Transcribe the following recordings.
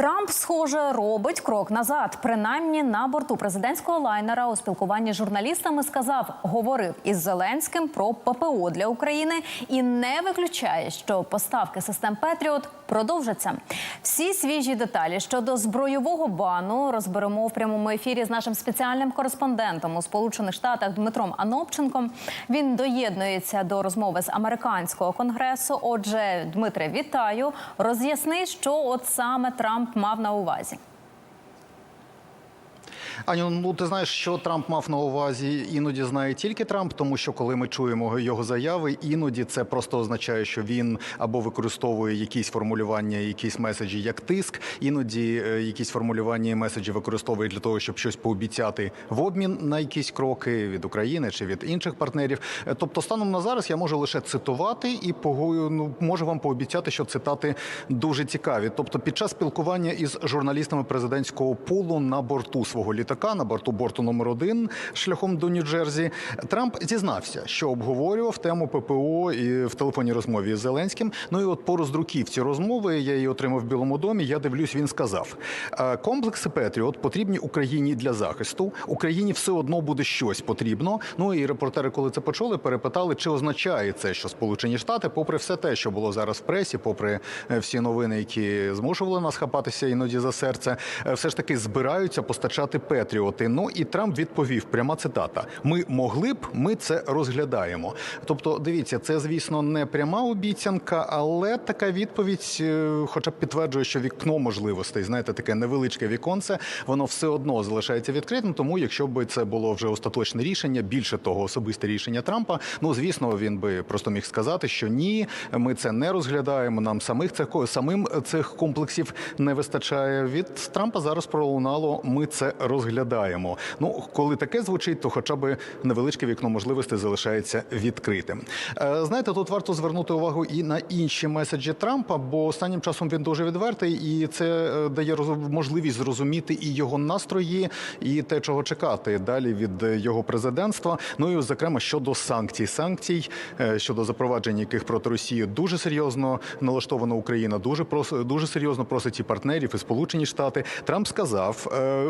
Трамп, схоже, робить крок назад. Принаймні на борту президентського лайнера у спілкуванні з журналістами сказав, говорив із Зеленським про ППО для України і не виключає, що поставки систем Петріот продовжаться. Всі свіжі деталі щодо збройового бану розберемо в прямому ефірі з нашим спеціальним кореспондентом у Сполучених Штатах Дмитром Анопченком. Він доєднується до розмови з американського конгресу. Отже, Дмитре, вітаю. Роз'ясни, що от саме Трамп мав на увазі. Аню, ну ти знаєш, що Трамп мав на увазі, іноді знає тільки Трамп, тому що коли ми чуємо його заяви, іноді це просто означає, що він або використовує якісь формулювання, якісь меседжі як тиск, іноді е, якісь формулювання і меседжі використовує для того, щоб щось пообіцяти в обмін на якісь кроки від України чи від інших партнерів. Е, Тобто, станом на зараз я можу лише цитувати і погою, ну, можу вам пообіцяти, що цитати дуже цікаві. Тобто, під час спілкування із журналістами президентського пулу на борту свого літака, на борту борту номер один шляхом до Нью-Джерсі, Трамп зізнався, що обговорював тему ППО і в телефонній розмові з Зеленським. Ну і от по роздруківці розмови я її отримав в Білому домі. Я дивлюсь, він сказав: «Е, комплекси Петріот потрібні Україні для захисту. Україні все одно буде щось потрібно. Ну і репортери, коли це почули, перепитали, чи означає це, що Сполучені Штати, попри все те, що було зараз в пресі, попри е, всі новини, які змушували нас хапатися іноді за серце, е, все ж таки збираються постачати Петріоти. Ну і Трамп відповів: пряма цитата: Ми могли б, ми це розглядаємо. Тобто, дивіться, це звісно не пряма обіцянка, але така відповідь, е, хоча б підтверджує, що вікно можливостей, знаєте, таке невеличке віконце, воно все одно залишається відкритим. Тому, якщо б це було вже остаточне рішення, більше того, особисте рішення Трампа, ну звісно, він би просто міг сказати, що ні, ми це не розглядаємо. Нам самих цих самим цих комплексів не вистачає. Від Трампа зараз пролунало. Ми це розглядаємо. Ну, коли таке звучить, то хоча б невеличке вікно можливостей залишається відкритим. Е, Знаєте, тут варто звернути увагу і на інші меседжі Трампа, бо останнім часом він дуже відвертий, і це е, дає можливість зрозуміти і його настрої, і те, чого чекати далі від його президентства. Ну і зокрема щодо санкцій, санкцій е, щодо запровадження яких проти Росії дуже серйозно налаштована Україна, дуже прос- дуже серйозно просить і партнерів, і Сполучені Штати. Трамп сказав, е,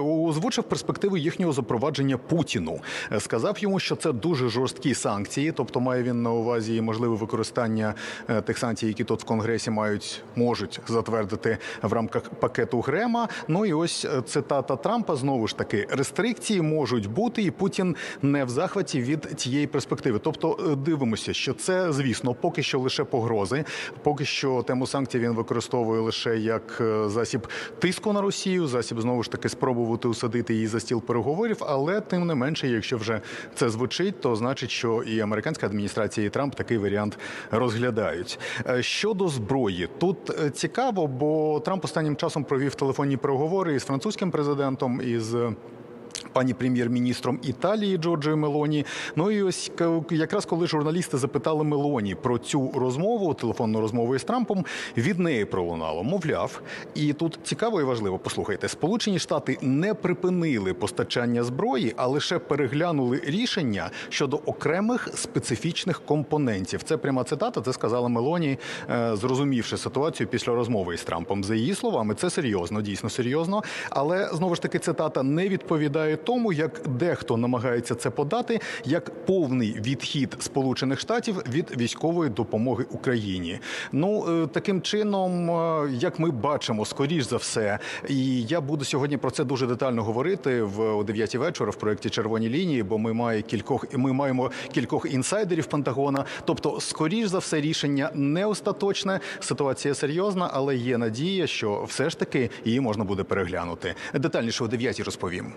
озвучив перспективи їхнього запровадження Путіну. Е, Сказав йому, що це дуже жорсткі санкції, тобто має він на увазі можливе використання е, тих санкцій, які тут в Конгресі мають можуть затвердити в рамках пакету Грема. Ну і ось е, цитата Трампа знову ж таки: рестрикції можуть бути, і Путін не в захваті від цієї перспективи. Тобто дивимося, що це звісно поки що лише погрози, поки що тему санкцій він використовує лише як засіб тиску на Росію, засіб знову ж таки спробувати усадити її за стіл переговорів. Але тим не менше, якщо вже це звучить, то значить, що і американська адміністрація, і Трамп такий варіант розглядають. Е, Щодо зброї, тут е, цікаво, бо Трамп останнім часом провів телефонні переговори із французьким президентом із. Пані прем'єр-міністром Італії Джорджою Мелоні. Ну і ось якраз коли журналісти запитали Мелоні про цю розмову, телефонну розмову із Трампом, від неї пролунало. Мовляв, і тут цікаво і важливо. Послухайте, Сполучені Штати не припинили постачання зброї, а лише переглянули рішення щодо окремих специфічних компонентів. Це пряма цитата. Це сказала Мелоні, е, зрозумівши ситуацію після розмови із Трампом. За її словами, це серйозно, дійсно серйозно. Але знову ж таки цитата не відповідає тому, як дехто намагається це подати, як повний відхід Сполучених Штатів від військової допомоги Україні. Ну е, таким чином, е, як ми бачимо, скоріш за все, і я буду сьогодні про це дуже детально говорити в о 9 вечора в проєкті Червоні лінії, бо ми має кількох ми маємо кількох інсайдерів Пентагона. Тобто, скоріш за все, рішення не остаточне. Ситуація серйозна, але є надія, що все ж таки її можна буде переглянути. Детальніше о 9 розповім.